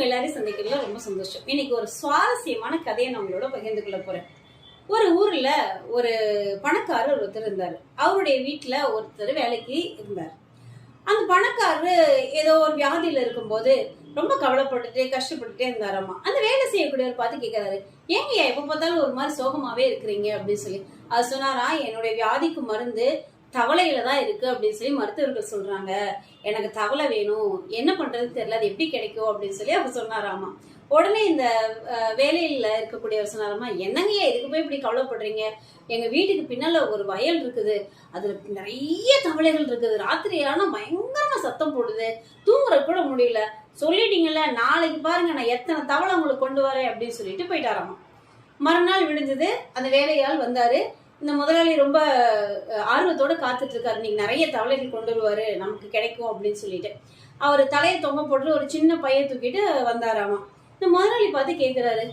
உங்க எல்லாரையும் சந்திக்கிறதுல ரொம்ப சந்தோஷம். இன்னைக்கு ஒரு சுவாரஸ்யமான கதையை நான் உங்களோட பகிர்ந்து கொள்ள போறேன். ஒரு ஊர்ல ஒரு பணக்காரர் ஒருத்தர் இருந்தார். அவருடைய வீட்டுல ஒருத்தர் வேலைக்கு இருந்தார். அந்த பணக்காரரு ஏதோ ஒரு வியாதியில இருக்கும்போது ரொம்ப கவலைப்பட்டுட்டே கஷ்டப்பட்டுட்டே இருந்தாராமா? அந்த வேலை செய்யக்கூடியவர் பார்த்து கேட்கிறாரு ஏங்கய்யா எப்ப பார்த்தாலும் ஒரு மாதிரி சோகமாவே இருக்கிறீங்க அப்படின்னு சொல்லி. அது சொன்னாரா என்னுடைய வியாதிக்கு மருந்து தவளையில தான் இருக்கு அப்படின்னு சொல்லி மருத்துவர்கள் சொல்றாங்க. எனக்கு தவளை வேணும். என்ன பண்றதுன்னு தெரியல. அது எப்படி கிடைக்கும் அப்படின்னு சொல்லி அவர் சொன்னாராமா. உடனே இந்த வேலையில் வேலையில இருக்கக்கூடியவர் சொன்னாராமா என்னங்கய்யா இதுக்கு போய் இப்படி கவலைப்படுறீங்க? எங்க வீட்டுக்கு பின்னால ஒரு வயல் இருக்குது. அதுல நிறைய தவளைகள் இருக்குது. ராத்திரி ஆனா பயங்கரமா சத்தம் போடுது. தூங்குற கூட முடியல. சொல்லிட்டீங்கல்ல நாளைக்கு பாருங்க நான் எத்தனை தவளை உங்களுக்கு கொண்டு வரேன் அப்படின்னு சொல்லிட்டு போயிட்டாராமா. மறுநாள் விடுஞ்சது அந்த வேலையால் வந்தாரு. இந்த முதலாளி ரொம்ப ஆர்வத்தோட காத்துட்டு இருக்காரு நீங்க நிறைய தவளைகள் கொண்டு வருவாரு நமக்கு கிடைக்கும் அப்படின்னு சொல்லிட்டு. அவர் தலையை தொங்க போட்டு ஒரு சின்ன பைய தூக்கிட்டு வந்தாராமா. இந்த முதலாளி பார்த்து கேக்குறாரு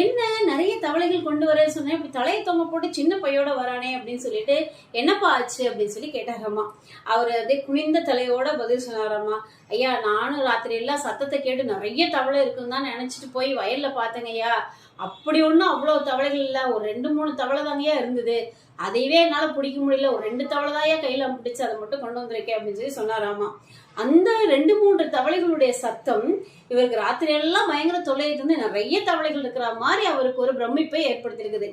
என்ன நிறைய தவளைகள் கொண்டு வர சொன்னேன். இப்படி தலையை தொங்க போட்டு சின்ன பையோட வரானே அப்படின்னு சொல்லிட்டு என்னப்பா ஆச்சு? அப்படின்னு சொல்லி கேட்டாரம்மா அவர் அப்படியே குனிந்த தலையோட பதில் சொன்னாராம்மா ஐயா நானும் ராத்திரி எல்லாம் சத்தத்தை கேட்டு நிறைய தவளை இருக்குன்னு தான் நினைச்சிட்டு போய் வயல்ல பார்த்தேங்க ஐயா. அப்படி ஒன்றும் அவ்வளோ தவளைகள் இல்லை. ஒரு ரெண்டு மூணு தவளை தாங்கயா இருந்தது. அதையவே என்னால் பிடிக்க முடியல. ஒரு ரெண்டு தவளை தாயா கையில் பிடிச்சி அதை மட்டும் கொண்டு வந்திருக்கேன் அப்படின்னு சொல்லி சொன்னாராமா அந்த ரெண்டு மூன்று தவளைகளுடைய சத்தம் இவருக்கு ராத்திரி எல்லாம் பயங்கர தொல்லையிட்டு வந்து நிறைய தவளைகள் இருக்கிற மாதிரி அவருக்கு ஒரு பிரமிப்பை ஏற்படுத்தியிருக்குது.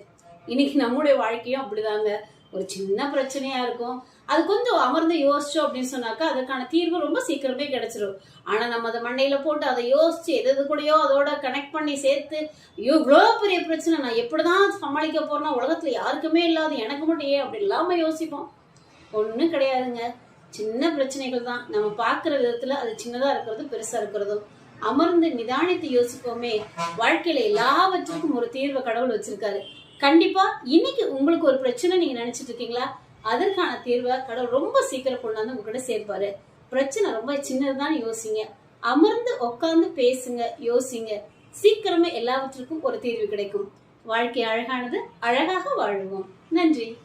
இன்னைக்கு நம்முடைய வாழ்க்கையும் அப்படிதாங்க. ஒரு சின்ன பிரச்சனையா இருக்கும். அது கொஞ்சம் அமர்ந்து யோசிச்சோம் அப்படின்னு சொன்னாக்கா அதுக்கான தீர்வு ரொம்ப சீக்கிரமே கிடைச்சிரும். ஆனா நம்ம அதை மண்டையில போட்டு அதை யோசிச்சு எது எது கூடயோ அதோட கனெக்ட் பண்ணி சேர்த்து ஐயோ இவ்வளோ பெரிய பிரச்சனை நான் எப்படிதான் சமாளிக்க போறேன்னா உலகத்துல யாருக்குமே இல்லாது எனக்கு மட்டும் ஏன் அப்படி இல்லாம யோசிப்போம். ஒன்றும் கிடையாதுங்க. சின்ன பிரச்சனைகள் தான். நம்ம பார்க்குற விதத்துல அது சின்னதா இருக்கிறது பெருசா இருக்கிறதும் அமர்ந்து நிதானித்து யோசிப்போமே. வாழ்க்கையில எல்லாவற்றுக்கும் ஒரு தீர்வை கடவுள் வச்சிருக்காரு. கண்டிப்பா இன்னைக்கு உங்களுக்கு ஒரு பிரச்சனை நீங்க நினைச்சிட்டு இருக்கீங்களா? அதற்கான தீர்வை கடவுள் ரொம்ப சீக்கிரம் கொண்டாந்து உங்ககிட்ட சேர்ப்பாரு. பிரச்சனை ரொம்ப சின்னதுதான் யோசிங்க. அமர்ந்து உட்காந்து பேசுங்க யோசிங்க. சீக்கிரமே எல்லாவற்றுக்கும் ஒரு தீர்வு கிடைக்கும். வாழ்க்கை அழகானது அழகாக வாழ்வோம். நன்றி.